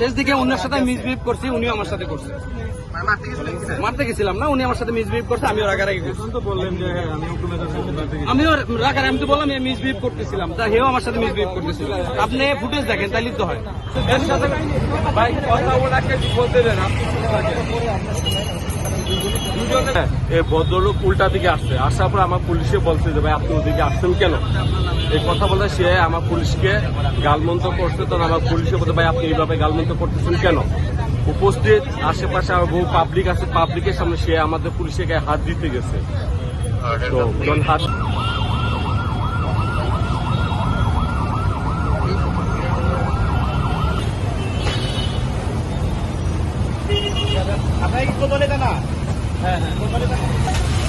শেষ দিকে ওনার সাথে মিসবিহেভ করছি উনিও আমার সাথে করছে। মারতে গেছিলাম না উনি আমার সাথে মিসবিহেভ করছে আমিও রাগারাগি করছি। আমিও রাগার আমি তো বললাম মিসবিহেভ করতেছিলাম। তা হেও আমার সাথে মিসবিহেভ করতেছিল। আপনি ফুটেজ দেখেন তাইলে তো হয়। এর সাথে ভাই কথা ওনাকে বলতে দেন। এই ভদ্রলোক উল্টা দিকে আসছে। আসার পর আমার পুলিশে বলছে যে, ভাই, আপনি ওদিকে আসছেন কেন? এই কথা বলে সে আমার পুলিশকে গালমন্ত করছে। তখন আমার পুলিশে বলতে ভাই, আপনি এইভাবে গালমন্ত করতেছেন কেন? উপস্থিত আশেপাশে আমার বহু পাবলিক আছে। পাবলিকের সামনে সে আমাদের পুলিশের গায়ে হাত দিতে গেছে। তো হাত হ্যাঁ হ্যাঁ।